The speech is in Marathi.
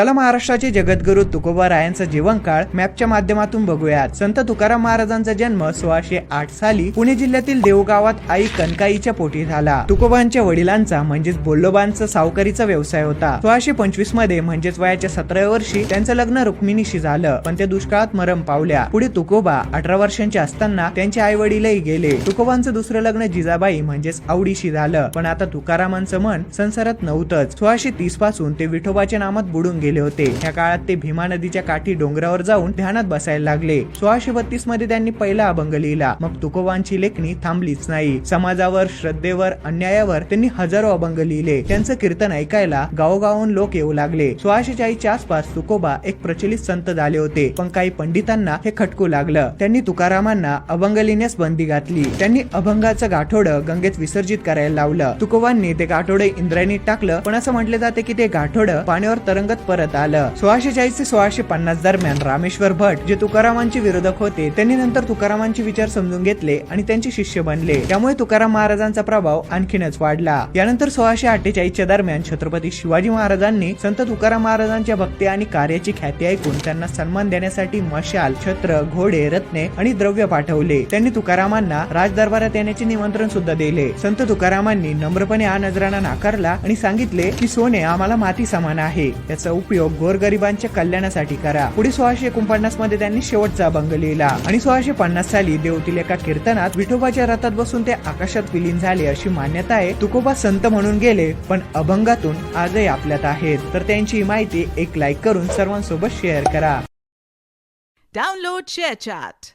चला महाराष्ट्राचे जगद्गुरु तुकोबा रायांचा जीवनकाळ मॅपच्या माध्यमातून बघूयात. संत तुकाराम महाराजांचा जन्म सोळाशे आठ साली पुणे जिल्ह्यातील देवगावात आई कनकाईच्या पोटी झाला. तुकोबांच्या वडिलांचा म्हणजेच बोल्लोबांचा सावकारीचा व्यवसाय होता. सोळाशे पंचवीसमध्ये म्हणजेच वयाच्या सतराव्या वर्षी त्यांचं लग्न रुक्मिणीशी झालं पण त्या दुष्काळात मरण पावल्या. पुढे तुकोबा अठरा वर्षांचे असताना त्यांचे आई वडीलही गेले. तुकोबांचं दुसरं लग्न जिजाबाई म्हणजेच आवडीशी झालं पण आता तुकारामांचं मन संसारात नव्हतंच. सोळाशे तीसपासून ते विठोबाच्या नामात बुडून गेले होते. या काळात ते भीमा नदीच्या काठी डोंगरावर जाऊन ध्यानात बसायला लागले. सोळाशे बत्तीसमध्ये त्यांनी पहिला अभंग लिहिला. मग तुकोबांची लेखणी थांबलीच नाही. समाजावर श्रद्धेवर अन्यायावर त्यांनी हजारो अभंग लिहिले. त्यांचं कीर्तन ऐकायला गावोगावून लोक येऊ लागले. सोळाशे चाळीसच्या आसपास तुकोबा एक प्रचलित संत झाले होते. पण काही पंडितांना हे खटकू लागलं. त्यांनी तुकारामांना अभंग लिहिण्यास बंदी घातली. त्यांनी अभंगाचं गाठोडं गंगेत विसर्जित करायला लावलं. तुकोबांनी ते गाठोडे इंद्रायणीत टाकलं. पण असं म्हटलं जाते की ते गाठोडं पाण्यावर तरंगत परत आलं. सोळाशे चाळीस ते सोळाशे पन्नास दरम्यान रामेश्वर भट जे तुकारामांचे विरोधक होते त्यांनी नंतर तुकारामांचे विचार समजून घेतले आणि त्यांचे शिष्य बनले. त्यामुळे तुकाराम महाराजांचा प्रभाव आणखीनच वाढला. यानंतर सोळाशे अठ्ठेचाळीसच्या दरम्यान छत्रपती शिवाजी महाराजांनी संत तुकाराम महाराजांच्या भक्ती आणि कार्याची ख्याती ऐकून त्यांना सन्मान देण्यासाठी मशाल छत्र घोडे रत्ने आणि द्रव्य पाठवले. त्यांनी तुकारामांना राजदरबारात येण्याचे निमंत्रण सुद्धा दिले. संत तुकारामांनी नम्रपणे हा नजराणा नाकारला आणि सांगितले की सोने आम्हाला माती समान आहे. याचा उपयोग गोरगरिबांच्या कल्याणासाठी करा. पुढे सोळाशे एकोणपन्नासमध्ये त्यांनी शेवटचा अभंग लिहिला. आणि सोळाशे पन्नास साली देवतील एका कीर्तनात विठोबाच्या रथात बसून ते आकाशात विलीन झाले अशी मान्यता आहे. तुकोबा संत म्हणून गेले पण अभंगातून आजही आपल्यात आहेत. तर त्यांची माहिती एक लाईक करून सर्वांसोबत शेअर करा. Download share chat